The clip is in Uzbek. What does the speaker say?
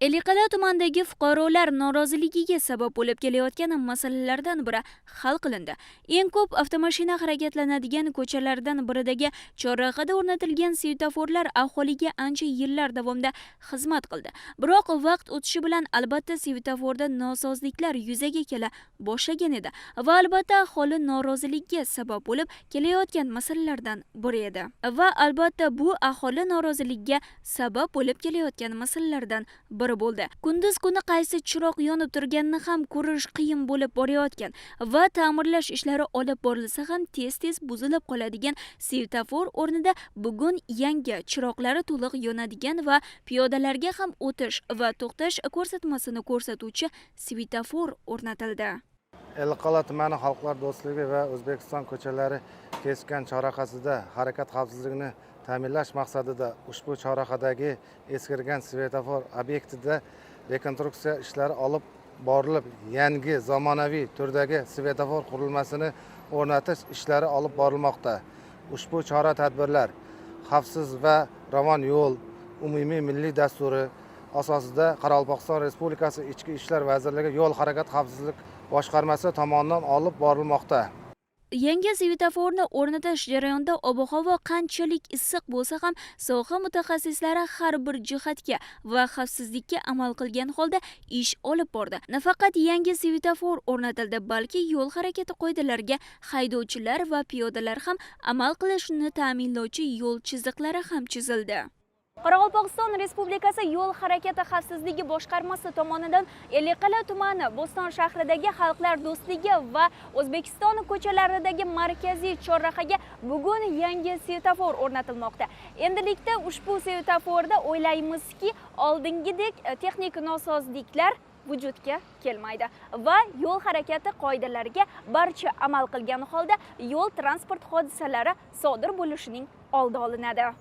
ellikqal'a tumanidagi fuqarolar noroziligiga sabab bo'lib kelayotgan masalalardan biri hal qilindi. Eng ko'p avtomashina harakatlanadigan ko'chalardan biridagi chorrahada o'rnatilgan svetoforlar aholiga ancha yillar davomida xizmat qildi. Biroq vaqt o'tishi bilan albatta svetoforda nosozliklar yuzaga kela boshlagan edi va albatta aholi noroziligiga sabab bo'lib kelayotgan masalalardan biri edi. Va albatta bu aholi noroziligiga sabab bo'lib kelayotgan masalalardan biri bo'ldi. Kunduz kuni qaysi chiroq yonib turganini ham ko'rish qiyin bo'lib borayotgan va ta'mirlash ishlari olib borilsa ham tez tez buzilib qoladigan svetofor o'rnida bugun yangi chiroqlari to'liq yonadigan va piyodalarga ham o'tish va to'xtash ko'rsatmasini ko'rsatuvchi svetofor o'rnatildi. Ellikqal'a tumani xalqlar do'stligi va o'zbekiston ko'chalari kesishgan chorrahasida harakat xavfsizligini ta'minlash maqsadida ushbu chorrahadagi eskirgan svetofor obyektida rekonstruksiya ishlari olib borilib yangi zamonaviy turdagi svetofor qurilmasini o'rnatish ishlari olib borilmoqda. Ushbu chora tadbirlar xavfsiz va ravon yo'l umumiy milliy dasturi asosida qoraqalpog'iston respublikasi ichki ishlar vazirligi yo'l harakat xavfsizlik boshqarmasi tomonidan olib borilmoqda. Yangi svetoforni o'rnatish jarayonida ob havo qanchalik issiq bo'lsa ham soha mutaxassislari har bir jihatga va xavfsizlikka amal qilgan holda ish olib bordi. Nafaqat yangi svetofor o'rnatildi balki yo'l harakati qoidalariga haydovchilar va piyodalar ham amal qilishini ta'minlovchi yo'l chiziqlari ham chizildi. Qoraqalpog'iston respublikasi yo'l harakati xavfsizligi boshqarmasi tomonidan ellikqal'a tumani bo'ston shahridagi xalqlar do'stligi va o'zbekiston ko'chalaridagi markaziy chorrahaga bugun yangi svetofor o'rnatilmoqda. Endilikda ushbu svetoforda o'ylaymizki oldingidek e, texnik nosozliklar vujudga kelmaydi va yo'l harakati qoidalariga barcha amal qilgan holda yo'l transport hodisalari sodir bo'lishining oldi olinadi.